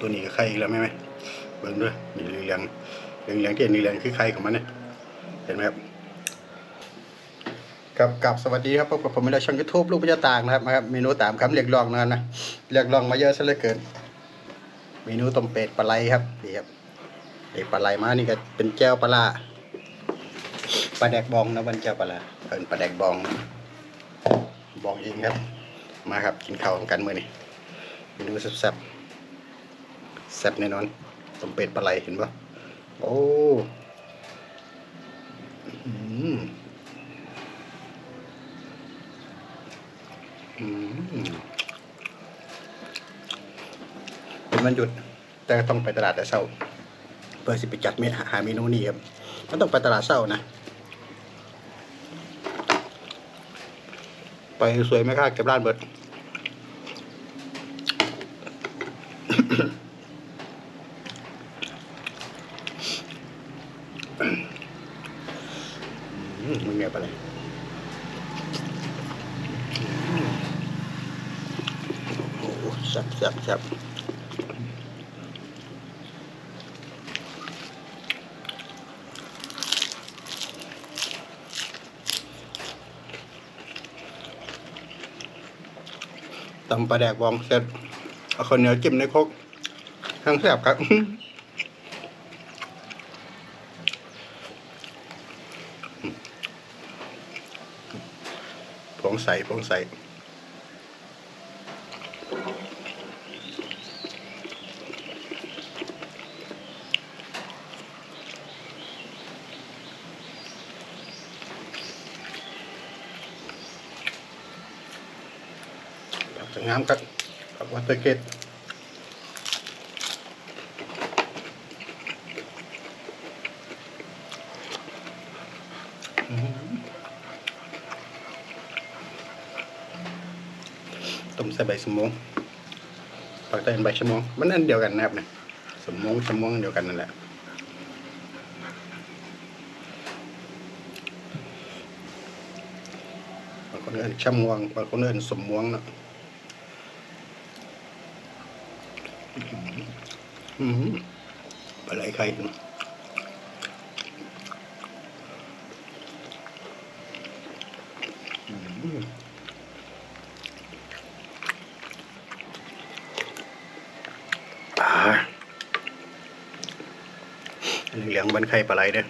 ตัวนี้ก็ไข่อีกแล้วไหมไหมเบิ่งด้วยมีเหลืองเหลืองเหลืองที่เห็นเหลืองคือไข่ของมันเนี่ยเห็นไหมครับครับกับสวัสดีครับพบกับผมในช่องยูทูบลูกพระเจ้าต่ากนะครับนะครับเมนูตามคำเรียกร้องนั่นนะเรียกร้องมาเยอะซะเหลือเกิน เมนูต้มเป็ดปลาไหลครับนี่ครับเด็กปลาไหลมานี่ก็เป็นแก้วปลาปลาแดกบองนะวันแก้วปลาเป็นปลาแดกบอง บองเองครับ มาครับกินข้าวกันมื้อนี้เมนูแซ่บๆ แซ่บแน่นอนต้มเป็ดปลาไหลเห็นปะโอ้อืมอืมเป็นวันหยุด แต่ต้องไปตลาดแต่เช้าเพื่อสิไปจัดเมนูหาเมนูนี้ครับมันต้องไปตลาดเช้านะ ไปสวยไหมค่าเก็บร้านเบิด อืมมึงเงียบไปเลยอืมโอ้โหแซ่ บแซ่บแซ่บตำปลาแดกบองเสร็จเอาข้าวเหนียวจิ้มในครกทั้งแซ่บครับผงใสผงใส งามครับผักวัตเตอร์เกตต้มใส่ใบสมงผักใส่ใบชะมงมันอันเดียวกันนะครับเนี่ยสมงชะมงอันเดียวกันนั่นแหละบางคนเอินชะมวงบางคนเอินสมมวงเนาะอืม ปลาไหลไข่เนาะอืมอ่าเหลืองบันไข่ปลาไหลเด้อม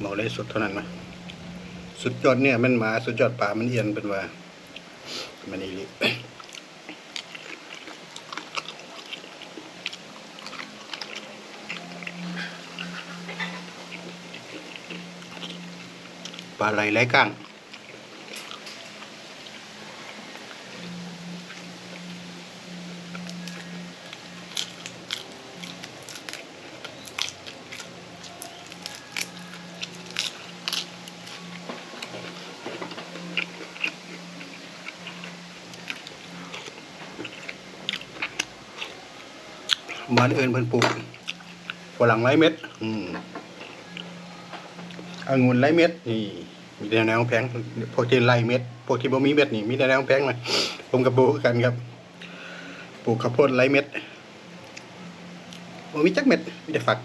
เมาเลย สุดเท่านั้นนะสุดยอดเนี่ยมันหมาสุดยอดป่ามันเอียนเป็นว่ามันอีหลิปลาไหลไร้ก้าง บ้านเอิญเพิ่นปลูกฝรั่งไร้เม็ด อืมองุ่นไร้เม็ด นี่ มีแต่แนวแพงพวกที่ไร้เม็ดพวกที่บ่มีเม็ดนี่มีแต่แนวแพงเลยผมกับปลูกกันครับ ปลูกข้าวโพดไร้เม็ดบ่มีจักเม็ดมีแต่ฝัก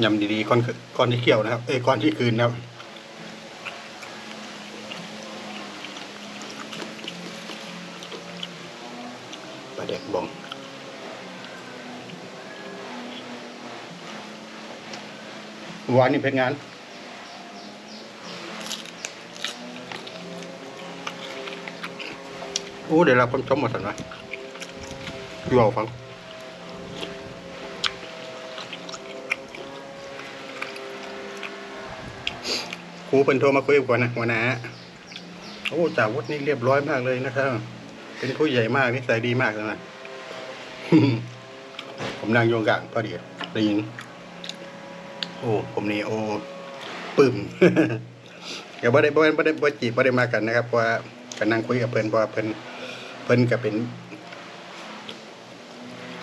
ยำดีๆก่อนก่อนที่เคี่ยวนะครับ เอ้ยก่อนที่คืนนะครับปลาแดกบองหวานนี่เป็นงานโอ้เดี๋ยวเราคนชมหมดสันวะพี่บอกฟัง รูเป็นโทรมาคุยก่อนนะหัวหน้าโอ้จ่าวุฒินี่เรียบร้อยมากเลยนะครับ เป็นผู้ใหญ่มากนิสัยดีมากเลยนะผมนั่งโยงกลางพอดีได้ยินโอ้ ผมนี่โอ้ปึ้มเดี๋ยวบ่ได้บ่ได้บ่ได้บ่จีบบ่ได้มากันนะครับเพราะก็นั่งคุยกับเพิ่นเพราะเพิ่นเพิ่นก็เป็น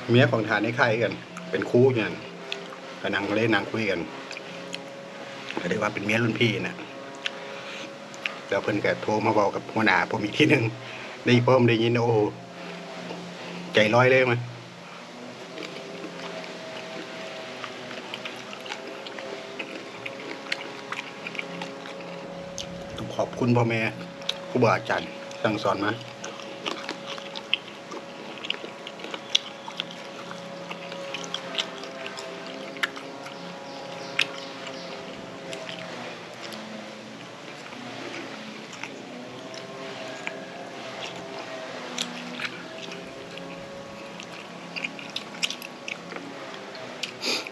เมียของฐานในค่ายกัน เป็นครูอยู่นั่นก็นั่งเลยนั่งคุยกัน ก็ได้ว่าเป็นเมียรุ่นพี่นะแล้วเพิ่นก็โทรมาบอกกับหัวหน้าผมอีกทีหนึ่งได้เพอผมได้ยินโอ้ใจลอยเลยมั้ยต้องขอบคุณพ่อแม่ครูบาอาจารย์สั่งสอนมา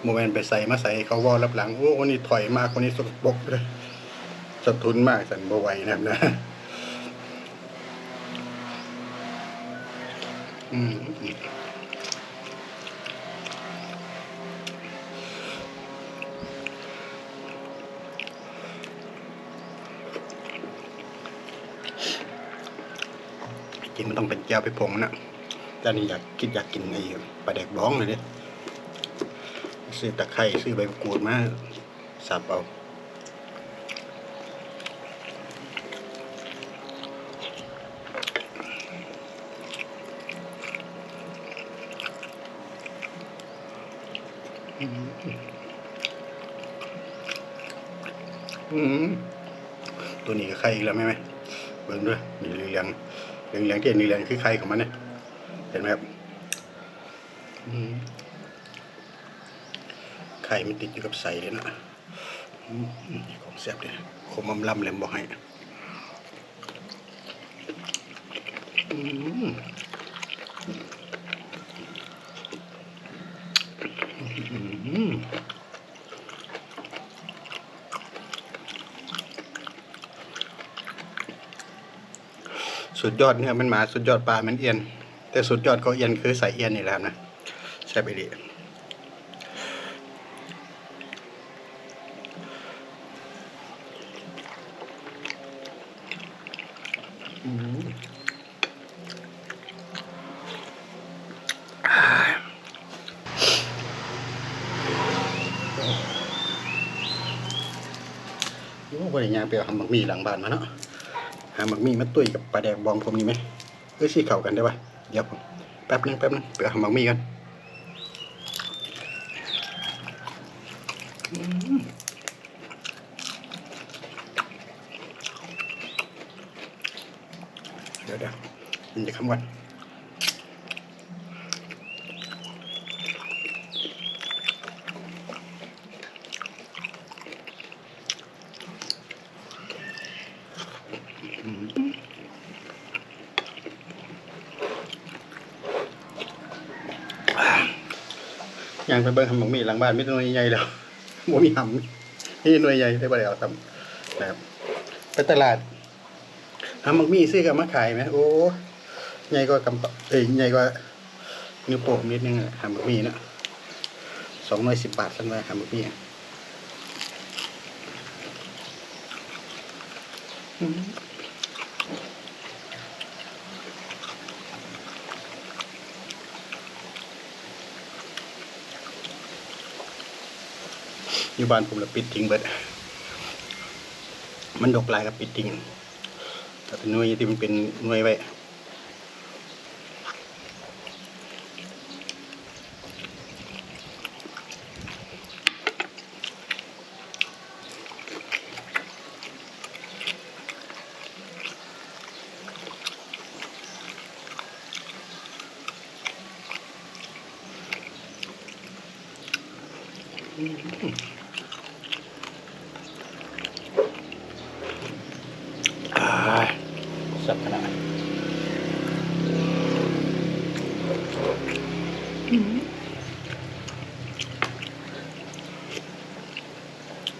มเมนไปใส่มาใส่เขาว่ารับหลังโอ้คนนี้ถอยมากคนนี้สกปรกเลยสะทุนมากสันบไหวนะครับนะอืมจริงมันต้องเป็นแก้วไปผงนะแต่นี่อยากกินอยากกินไอ้ปลาแดกบ้องเลยเนี่ย ซื้อตะไคร้ซื้อใบกรูดมาสับเอาอืมอืมตัวนี้ก็ไข่อีกแล้วไหมไหมเบิ่งด้วยนี่เหลืองเหลืองเหลืองที่เห็นเหลืองๆคือไข่ของมันเนี่ยเห็นไหมครับอืม ไข่มันติดอยู่กับใสเลยนะอของแซ่บเลยขมอำลำเลยบอกให้อืมอืมสุดยอดเนี่ยมันหมาสุดยอดปลามันเอียน แต่สุดยอดก็เอียนคือใส่เอียนนี่แหละครับนะแซ่บไปดี อืมอ่าโอ้ บริยางไปเอาหำหมักมีหลังบ้านมาเนาะหาหมักมีมาตุ้ยกับปลาแดกบองผมนี่ไหมเอ้ยสิเข้ากันได้ปะเดี๋ยวผมแป๊บนึงแป๊บนึงไปเอาหำหมักมีกันอืม เดี๋ยวเดี๋ยวมันจะคำวันย่างไปเบิ่งหำหมักมีหลังบ้านไม่ต้องหน่วยใหญ่แล้วบ่มีหำนี่หน่วยใหญ่ได้บ่ได้เอาทำนะครับไปตลาด หามักมีซื้อกับมาขายไหมโอ้ใหญ่กว่ากำปเอ้ยใหญ่กว่านิ้วโป้งนิดนึงอะหาหมักมีนะสองร้อยสิบบาทสันว่าหาหมักมีอะอืมยู่บ้านผมละปิดทิ้งเบิดมันดกลายกับปิดทิ้ง ต่เป็นหน่วยที่มันเป็นหน่วยไว้อ่าสับขนาด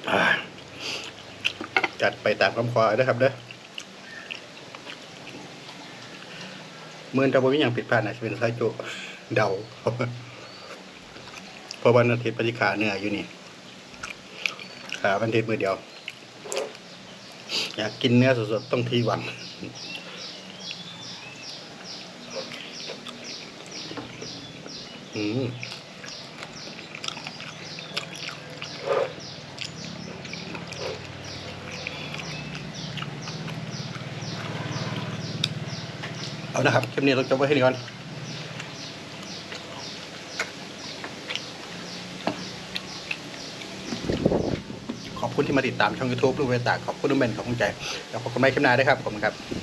อ่า จัด ไปตามคำขอนะครับเด้อเมื่อถ้าบ่มีหยังผิดพลาดนะจะเป็นสายจุเดาเพราะวันอาทิตย์ปฏิขาเนื้ออยู่นี่ขาวันอาทิตย์มือเดียว อยากกินเนื้อสดๆต้องทีวันอืม เอานะครับคลิปนี้เราจบไว้แค่นี้ก่อนขอบคุณที่มาติดตามช่อง YouTube ลูกเวตาขอบคุณทุกเมนขอบคุณใจแล้วพบกันใหม่คลิปหน้าด้วยครับ ขอบคุณครับ